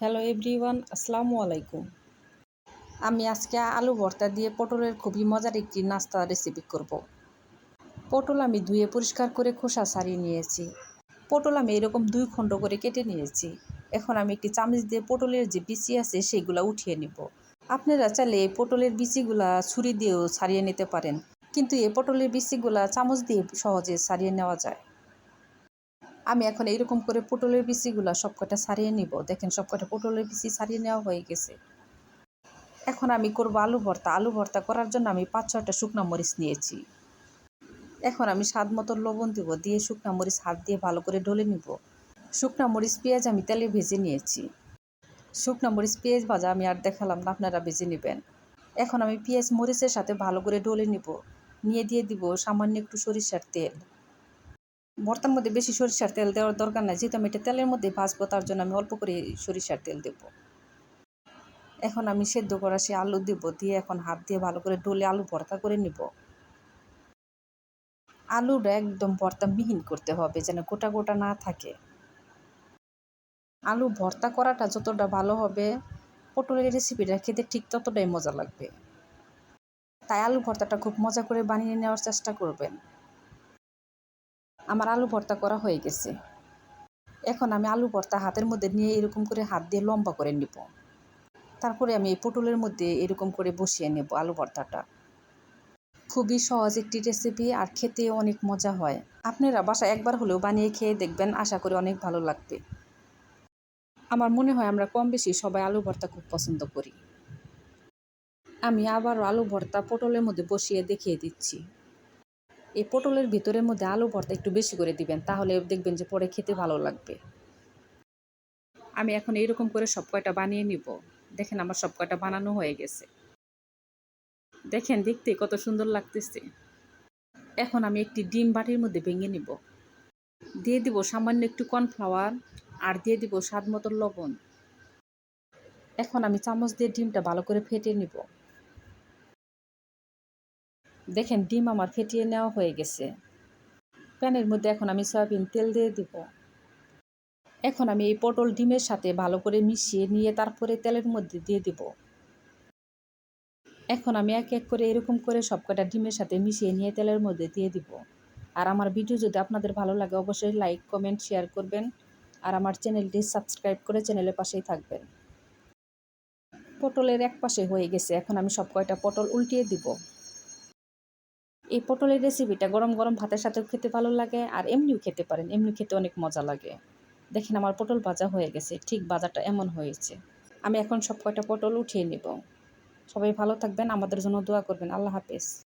Hello everyone, আসসালামু আলাইকুম। আমি আজকে আলু ভর্তা দিয়ে পটলের খুবই মজার একটি নাস্তা রেসিপি করব। পটল আমি ধুয়ে পরিষ্কার করে খোসা ছাড়িয়ে নিয়েছি। পটল আমি এরকম দুই খণ্ড করে কেটে নিয়েছি। এখন আমি একটি চামচ দিয়ে পটলের যে বিচি আছে সেগুলো উঠিয়ে নিব। আপনারা চাইলে এই পটলের বিচিগুলা ছুরি দিয়েও ছাড়িয়ে নিতে পারেন। কিন্তু এই পটলের বিচিগুলা চামচ দিয়ে সহজে ছাড়িয়ে নেওয়া যায়। আমি এখন এইরকম করে পটলের বিচিগুলো সবকটা সারিয়ে নিব। দেখেন সবকটা পটলের বিচি সারিয়ে নেওয়া হয়ে গেছে। এখন আমি করব আলু ভর্তা। আলু ভর্তা করার জন্য আমি পাঁচ, ছয়টা শুকনো মরিচ নিয়েছি। এখন আমি স্বাদ মতো লবণ দিব, দিয়ে শুকনো মরিচ হাত দিয়ে ভালো করে ঢলে নিব। শুকনো মরিচ, পেঁয়াজ আমি তেলে ভেজে নিয়েছি। শুকনো মরিচ, পেঁয়াজ ভাজা আমি আর দেখালাম না, আপনারা ভেজে নেবেন। এখন আমি পেঁয়াজ, মরিচের সাথে ভালো করে ঢলে নিব। নিয়ে দিয়ে দিব সামান্য একটু সরিষার তেল। ভর্তার মধ্যে বেশি সরিষার তেল দেওয়ার দরকার নাই। যেহেতু আমি এটা তেলের মধ্যে ভাজবো, তার জন্য আমি অল্প করে সরিষার তেল দেবো। এখন আমি সেদ্ধ করা সে আলু দেবো, দিয়ে এখন হাত দিয়ে ভালো করে ডলে আলু ভর্তা করে নিব। আলুটা একদম ভর্তা মিহিন করতে হবে, যেন গোটা গোটা না থাকে। আলু ভর্তা করাটা যতটা ভালো হবে, পটলের রেসিপিটা খেতে ঠিক ততটাই মজা লাগবে। তাই আলু ভর্তাটা খুব মজা করে বানিয়ে নেওয়ার চেষ্টা করবেন। আমার আলু ভর্তা করা হয়ে গেছে। এখন আমি আলু ভর্তা হাতের মধ্যে নিয়ে এরকম করে হাত দিয়ে লম্বা করে নিব। তারপরে আমি পটলের মধ্যে এরকম করে বসিয়ে নেব আলু ভর্তাটা। খুবই সহজ একটি রেসিপি আর খেতে অনেক মজা হয়। আপনারা বাসা একবার হলেও বানিয়ে খেয়ে দেখবেন, আশা করি অনেক ভালো লাগবে। আমার মনে হয় আমরা কম বেশি সবাই আলু ভর্তা খুব পছন্দ করি। আমি আবারও আলু ভর্তা পটলের মধ্যে বসিয়ে দেখিয়ে দিচ্ছি। এই পটলের ভিতরের মধ্যে আলু ভর্তা একটু বেশি করে দিবেন, তাহলে দেখবেন যে পরে খেতে ভালো লাগবে। আমি এখন এইরকম করে সব কয়টা বানিয়ে নিব। দেখেন আমার সব কয়টা বানানো হয়ে গেছে। দেখেন দেখতে কত সুন্দর লাগতেছে। এখন আমি একটি ডিম বাটির মধ্যে ভেঙে নিব। দিয়ে দিব সামান্য একটু কর্নফ্লাওয়ার আর দিয়ে দিব স্বাদ মতো লবণ। এখন আমি চামচ দিয়ে ডিমটা ভালো করে ফেটে নিব। দেখেন ডিম আমার ফেটিয়ে নেওয়া হয়ে গেছে। প্যানের মধ্যে এখন আমি সয়াবিন তেল দিয়ে দিব। এখন আমি এই পটল ডিমের সাথে ভালো করে মিশিয়ে নিয়ে তারপরে তেলের মধ্যে দিয়ে দিব। এখন আমি এক এক করে এরকম করে সবকটা ডিমের সাথে মিশিয়ে নিয়ে তেলের মধ্যে দিয়ে দিব। আর আমার ভিডিও যদি আপনাদের ভালো লাগে অবশ্যই লাইক, কমেন্ট, শেয়ার করবেন। আর আমার চ্যানেলটি সাবস্ক্রাইব করে চ্যানেলের পাশেই থাকবেন। পটলের এক পাশে হয়ে গেছে। এখন আমি সব কয়টা পটল উল্টিয়ে দিব। এই পটলের রেসিপিটা গরম গরম ভাতের সাথেও খেতে ভালো লাগে আর এমনিও খেতে পারেন এমনি খেতে অনেক মজা লাগে। দেখেন আমার পটল ভাজা হয়ে গেছে, ঠিক ভাজাটা এমন হয়েছে। আমি এখন সব কয়টা পটল উঠিয়ে নেব। সবাই ভালো থাকবেন, আমাদের জন্য দোয়া করবেন। আল্লাহ হাফেজ।